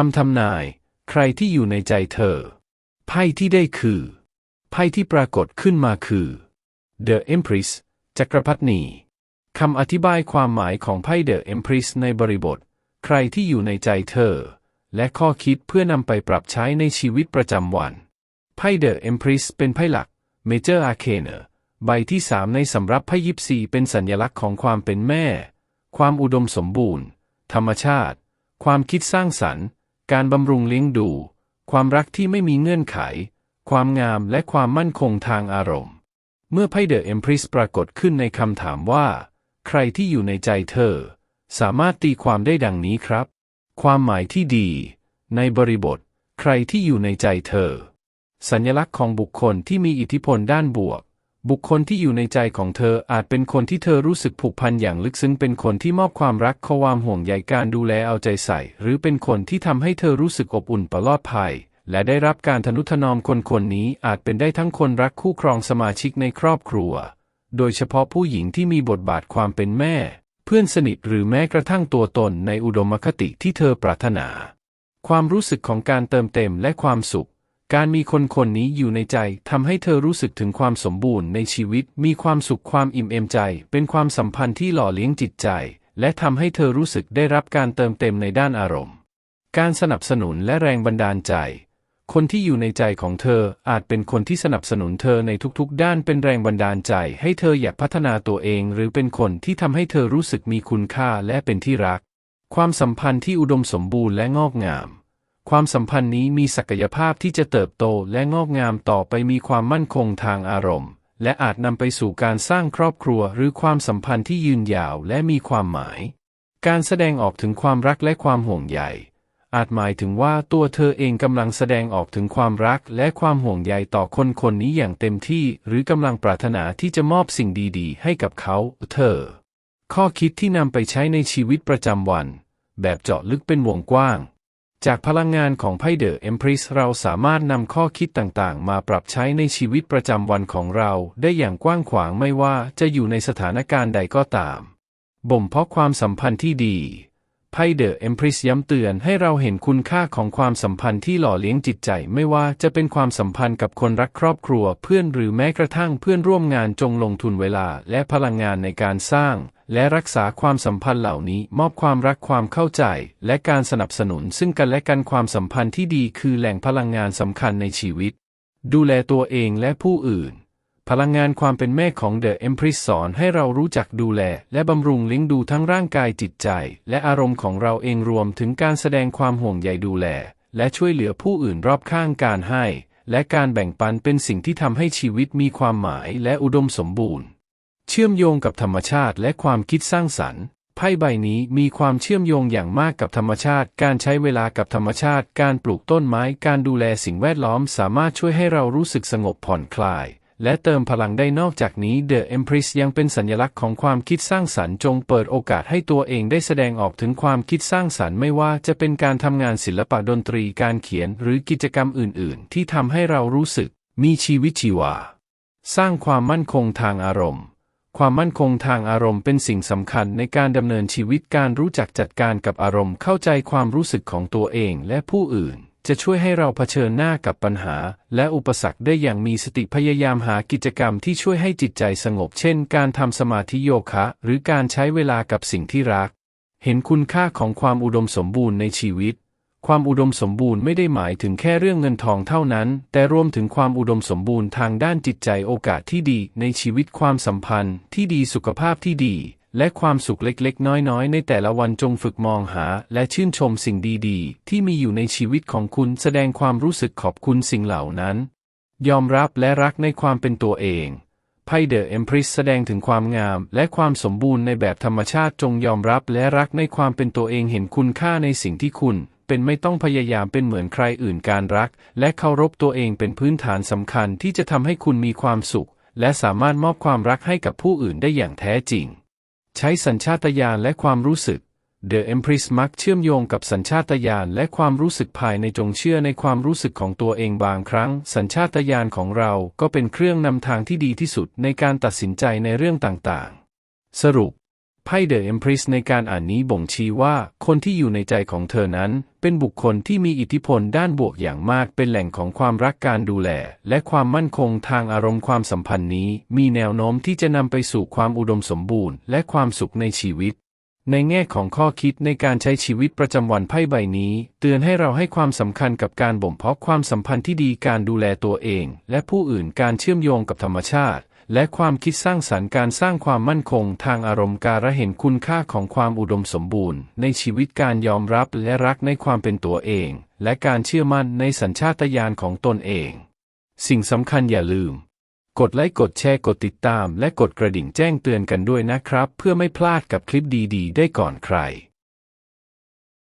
คำทำนาย ใครที่อยู่ในใจเธอ ไพ่ที่ได้คือ ไพ่ที่ปรากฏขึ้นมาคือ The Empress จักรพรรดินีคำอธิบายความหมายของไพ่ The Empress ในบริบท ใครที่อยู่ในใจเธอ และข้อคิดเพื่อนำไปปรับใช้ในชีวิตประจำวัน ไพ่ The Empress เป็นไพ่หลัก Major Arcana ใบที่สามในสำรับไพ่ยิปซีเป็นสัญลักษณ์ของความเป็นแม่ ความอุดมสมบูรณ์ ธรรมชาติ ความคิดสร้างสรรค์ การบำรุงเลี้ยงดู ความรักที่ไม่มีเงื่อนไข ความงามและความมั่นคงทางอารมณ์ เมื่อไพ่เดอะเอ็มพริสปรากฏขึ้นในคำถามว่า ใครที่อยู่ในใจเธอ สามารถตีความได้ดังนี้ครับ ความหมายที่ดี ในบริบท ใครที่อยู่ในใจเธอ สัญลักษณ์ของบุคคลที่มีอิทธิพลด้านบวก บุคคลที่อยู่ในใจของเธออาจเป็นคนที่เธอรู้สึกผูกพันอย่างลึกซึ้งเป็นคนที่มอบความรักความห่วงใยการดูแลเอาใจใส่ หรือเป็นคนที่ทำให้เธอรู้สึกอบอุ่นปลอดภัย และได้รับการทนุถนอมคนคนนี้อาจเป็นได้ทั้งคนรักคู่ครองสมาชิกในครอบครัว โดยเฉพาะผู้หญิงที่มีบทบาทความเป็นแม่ เพื่อนสนิทหรือแม้กระทั่งตัวตนในอุดมคติที่เธอปรารถนา ความรู้สึกของการเติมเต็มและความสุข การมีคนคนนี้อยู่ในใจทำให้เธอรู้สึกถึงความสมบูรณ์ในชีวิต มีความสุขความอิ่มเอมใจ เป็นความสัมพันธ์ที่หล่อเลี้ยงจิตใจ และทำให้เธอรู้สึกได้รับการเติมเต็มในด้านอารมณ์ การสนับสนุนและแรงบันดาลใจ คนที่อยู่ในใจของเธออาจเป็นคนที่สนับสนุนเธอในทุกๆ ด้านเป็นแรงบันดาลใจ ให้เธออยากพัฒนาตัวเอง หรือเป็นคนที่ทำให้เธอรู้สึกมีคุณค่าและเป็นที่รัก ความสัมพันธ์ที่อุดมสมบูรณ์และงอกงาม ความสัมพันธ์นี้มีศักยภาพที่จะเติบโตและงอกงามต่อไปมีความมั่นคงทางอารมณ์ และอาจนำไปสู่การสร้างครอบครัวหรือความสัมพันธ์ที่ยืนยาวและมีความหมาย การแสดงออกถึงความรักและความห่วงใยอาจหมายถึงว่าตัวเธอเองกำลังแสดงออกถึงความรักและความห่วงใยต่อคนคนนี้อย่างเต็มที่ หรือกำลังปรารถนาที่จะมอบสิ่งดีๆ ให้กับเขาเธอ ข้อคิดที่นำไปใช้ในชีวิตประจำวัน แบบเจาะลึกเป็นวงกว้าง จากพลังงานของไพ่เดอะเอ็มพริสเราสามารถนำข้อคิดต่างๆ มาปรับใช้ในชีวิตประจำวันของเราได้อย่างกว้างขวางไม่ว่าจะอยู่ในสถานการณ์ใดก็ตาม บ่มเพาะความสัมพันธ์ที่ดี ไพ่เดอะเอ็มพริสย้ำเตือนให้เราเห็นคุณค่าของความสัมพันธ์ที่หล่อเลี้ยงจิตใจไม่ว่าจะเป็นความสัมพันธ์กับคนรักครอบครัวเพื่อนหรือแม้กระทั่งเพื่อนร่วมงานจงลงทุนเวลาและพลังงานในการสร้าง และรักษาความสัมพันธ์เหล่านี้มอบความรักความเข้าใจ และการสนับสนุนซึ่งกันและกันความสัมพันธ์ที่ดีคือแหล่งพลังงานสำคัญในชีวิต ดูแลตัวเองและผู้อื่น พลังงานความเป็นแม่ของ The Empress สอนให้เรารู้จักดูแล และบำรุงเลี้ยงดูทั้งร่างกายจิตใจ และอารมณ์ของเราเองรวมถึงการแสดงความห่วงใยดูแล และช่วยเหลือผู้อื่นรอบข้างการให้ และการแบ่งปันเป็นสิ่งที่ทำให้ชีวิตมีความหมายและอุดมสมบูรณ์ เชื่อมโยงกับธรรมชาติและความคิดสร้างสรรค์ไพ่ใบนี้มีความเชื่อมโยงอย่างมากกับธรรมชาติ การใช้เวลากับธรรมชาติ การปลูกต้นไม้ การดูแลสิ่งแวดล้อม สามารถช่วยให้เรารู้สึกสงบผ่อนคลาย และเติมพลังได้นอกจากนี้ The Empress ยังเป็นสัญลักษณ์ของความคิดสร้างสรรค์ จงเปิดโอกาสให้ตัวเองได้แสดงออกถึงความคิดสร้างสรรค์ไม่ว่าจะเป็นการทำงานศิลปะดนตรี การเขียน หรือกิจกรรมอื่น ๆ ที่ทำให้เรารู้สึก มีชีวิตชีวา สร้างความมั่นคงทางอารมณ์ ความมั่นคงทางอารมณ์เป็นสิ่งสำคัญในการดำเนินชีวิตการรู้จักจัดการกับอารมณ์เข้าใจความรู้สึกของตัวเองและผู้อื่น จะช่วยให้เราเผชิญหน้ากับปัญหา และอุปสรรคได้อย่างมีสติพยายามหากิจกรรมที่ช่วยให้จิตใจสงบ เช่น การทำสมาธิโยคะ หรือการใช้เวลากับสิ่งที่รัก เห็นคุณค่าของความอุดมสมบูรณ์ในชีวิต ความอุดมสมบูรณ์ไม่ได้หมายถึงแค่เรื่องเงินทองเท่านั้น แต่รวมถึงความอุดมสมบูรณ์ทางด้านจิตใจโอกาสที่ดีในชีวิตความสัมพันธ์ที่ดีสุขภาพที่ดี และความสุขเล็กๆ น้อยๆ ในแต่ละวันจงฝึกมองหา และชื่นชมสิ่งดีๆ ที่มีอยู่ในชีวิตของคุณแสดงความรู้สึกขอบคุณสิ่งเหล่านั้น ยอมรับและรักในความเป็นตัวเองไพ่เดอะเอ็มพริสแสดงถึงความงามและความสมบูรณ์ในแบบธรรมชาติจงยอมรับและรักในความเป็นตัวเองเห็นคุณค่าในสิ่งที่คุณ เป็นไม่ต้องพยายามเป็นเหมือนใครอื่นการรัก และเคารพตัวเองเป็นพื้นฐานสำคัญที่จะทำให้คุณมีความสุข และสามารถมอบความรักให้กับผู้อื่นได้อย่างแท้จริง ใช้สัญชาตญาณและความรู้สึก The Empress มักเชื่อมโยงกับสัญชาตญาณและความรู้สึกภายในจงเชื่อในความรู้สึกของตัวเองบางครั้ง สัญชาตญาณของเราก็เป็นเครื่องนำทางที่ดีที่สุดในการตัดสินใจในเรื่องต่างๆ สรุป ไพ่เดอะเอ็มพริสในการอ่านนี้บ่งชี้ว่าคนที่อยู่ในใจของเธอนั้น เป็นบุคคลที่มีอิทธิพลด้านบวกอย่างมากเป็นแหล่งของความรักการดูแล และความมั่นคงทางอารมณ์ความสัมพันธ์นี้ มีแนวโน้มที่จะนำไปสู่ความอุดมสมบูรณ์ และความสุขในชีวิต ในแง่ของข้อคิดในการใช้ชีวิตประจำวันไพ่ใบนี้ เตือนให้เราให้ความสำคัญกับการบ่มเพาะความสัมพันธ์ที่ดีการดูแลตัวเอง และผู้อื่นการเชื่อมโยงกับธรรมชาติ และความคิดสร้างสรรค์การสร้างความมั่นคงทางอารมณ์การะเห็นคุณค่าของความอุดมสมบูรณ์ ในชีวิตการยอมรับและรักในความเป็นตัวเอง และการเชื่อมั่นในสัญชาตญาณของตนเอง สิ่งสำคัญอย่าลืม กดไลค์กดแชร์กดติดตาม และกดกระดิ่งแจ้งเตือนกันด้วยนะครับ เพื่อไม่พลาดกับคลิปดี ๆ ได้ก่อนใคร